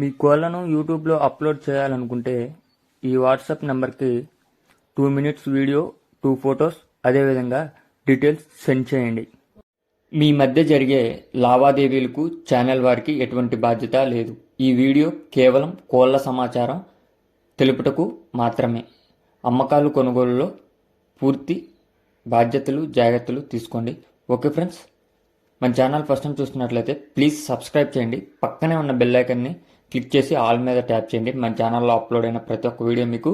మీ కోళ్ళను యూట్యూబ్లో అప్లోడ్ చేయాలనుకుంటే ఈ వాట్సాప్ నెంబర్కి two minutes video two photos అదేవిధంగా డీటెయిల్స్ సెండ్ చేయండి. మీ మధ్య జరిగే లావాదేవీలకు ఛానల్ వారికి ఎటువంటి బాధ్యత లేదు. ఈ వీడియో కేవలం కోళ్ళ సమాచారం తెలుపుటకు మాత్రమే. అమ్మకాలు కొనుగోలులో పూర్తి బాధ్యతలు జాగ్రత్తలు తీసుకోండి. ఓకే ఫ్రెండ్స్ మన ఛానల్ ఫస్ట్ టైం చూస్తున్నట్లయితే ప్లీజ్ సబ్స్క్రైబ్ చేయండి. పక్కనే ఉన్న బెల్ ఐకన్ని క్లిక్ చేసి ఆల్ మీద ట్యాప్ చేయండి. మన ఛానల్లో అప్లోడ్ అయిన ప్రతి ఒక్క వీడియో మీకు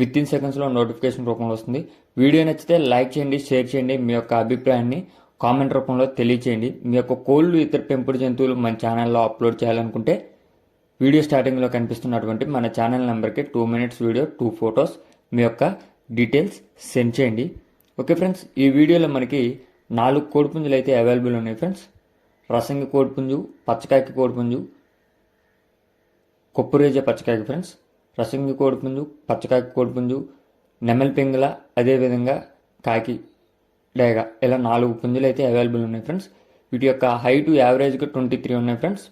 విత్ ఇన్ సెకండ్స్లో నోటిఫికేషన్ రూపంలో వస్తుంది. వీడియో నచ్చితే లైక్ చేయండి షేర్ చేయండి మీ యొక్క అభిప్రాయాన్ని కామెంట్ రూపంలో తెలియచేయండి. మీ యొక్క కోళ్ళు ఇతర పెంపుడు జంతువులు మన ఛానల్లో అప్లోడ్ చేయాలనుకుంటే వీడియో స్టార్టింగ్లో కనిపిస్తున్నటువంటి మన ఛానల్ నెంబర్కి two minutes video two photos మీ యొక్క డీటెయిల్స్ సెండ్ చేయండి. ఓకే ఫ్రెండ్స్ ఈ వీడియోలో మనకి నాలుగు కోడిపుంజులు అయితే అవైలబుల్ ఉన్నాయి ఫ్రెండ్స్. రసంగి కోడిపుంజు పచ్చకాయకి కోడిపుంజు కొప్పురేజే పచ్చకాయకు ఫ్రెండ్స్ రసంగి కోడిపుంజు పచ్చకాకి కోడిపుంజు నెమలి పింగల అదేవిధంగా కాకి డేగ. ఇలా నాలుగు పుంజులు అయితే అవైలబుల్ ఉన్నాయి ఫ్రెండ్స్ వీటి యొక్క హైట్ యావరేజ్గా ట్వంటీ త్రీ ఉన్నాయి ఫ్రెండ్స్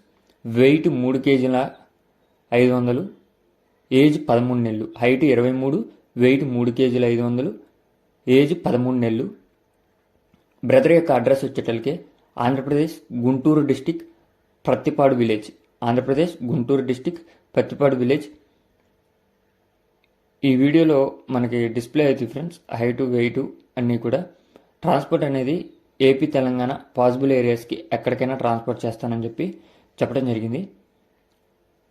వెయిట్ మూడు కేజీల ఐదు వందలు. ఏజ్ పదమూడు నెలలు. హైట్ ఇరవై మూడు వెయిట్ మూడు కేజీల ఐదు వందలు. ఏజ్ పదమూడు నెలలు. బ్రదర్ యొక్క address వచ్చేటలకే Andhra Pradesh Guntur district Prathipadu village Andhra Pradesh Guntur district Pathipadu village. ఈ వీడియోలో మనకి డిస్ప్లే అవుతుంది ఫ్రెండ్స్ హైట్ వెయిట్ అన్నీ కూడా. ట్రాన్స్పోర్ట్ అనేది ఏపీ తెలంగాణ పాసిబుల్ ఏరియాస్కి ఎక్కడికైనా ట్రాన్స్పోర్ట్ చేస్తానని చెప్పి చెప్పడం జరిగింది.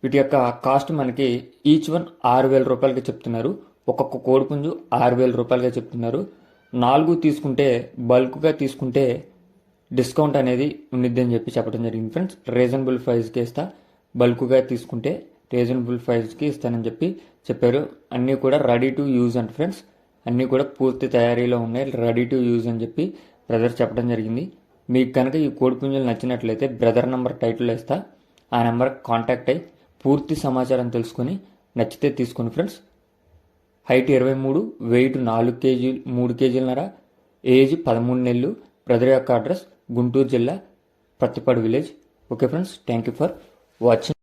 వీటి యొక్క కాస్ట్ మనకి ఈచ్ వన్ ఆరు వేల రూపాయలకి చెప్తున్నారు ఒక్కొక్క కోడిపుంజు ఆరు వేల రూపాయలుగా చెప్తున్నారు. నాలుగు తీసుకుంటే బల్క్గా తీసుకుంటే డిస్కౌంట్ అనేది ఉండిద్దని చెప్పి చెప్పడం జరిగింది ఫ్రెండ్స్. రీజనబుల్ ప్రైస్కి ఇస్తా. బల్క్గా తీసుకుంటే రీజనబుల్ ప్రైస్కి ఇస్తానని చెప్పి చెప్పారు. అన్నీ కూడా ready to use and friends. అన్నీ కూడా పూర్తి తయారీలో ఉన్నాయి. రెడీ టు యూజ్ అని చెప్పి బ్రదర్ చెప్పడం జరిగింది. మీకు కనుక ఈ కోడిపుంజులు నచ్చినట్లయితే బ్రదర్ నెంబర్ టైటిల్ వేస్తా ఆ నెంబర్ కాంటాక్ట్ అయ్యి పూర్తి సమాచారం తెలుసుకొని నచ్చితే తీసుకోండి ఫ్రెండ్స్. హైట్ ఇరవై మూడు వెయిట్ నాలుగు కేజీలు మూడు కేజీలన్నర ఏజ్ పదమూడు నెలలు బ్రదర్ యొక్క అడ్రస్ గుంటూరు జిల్లా Prathipadu village okay friends thank you for watch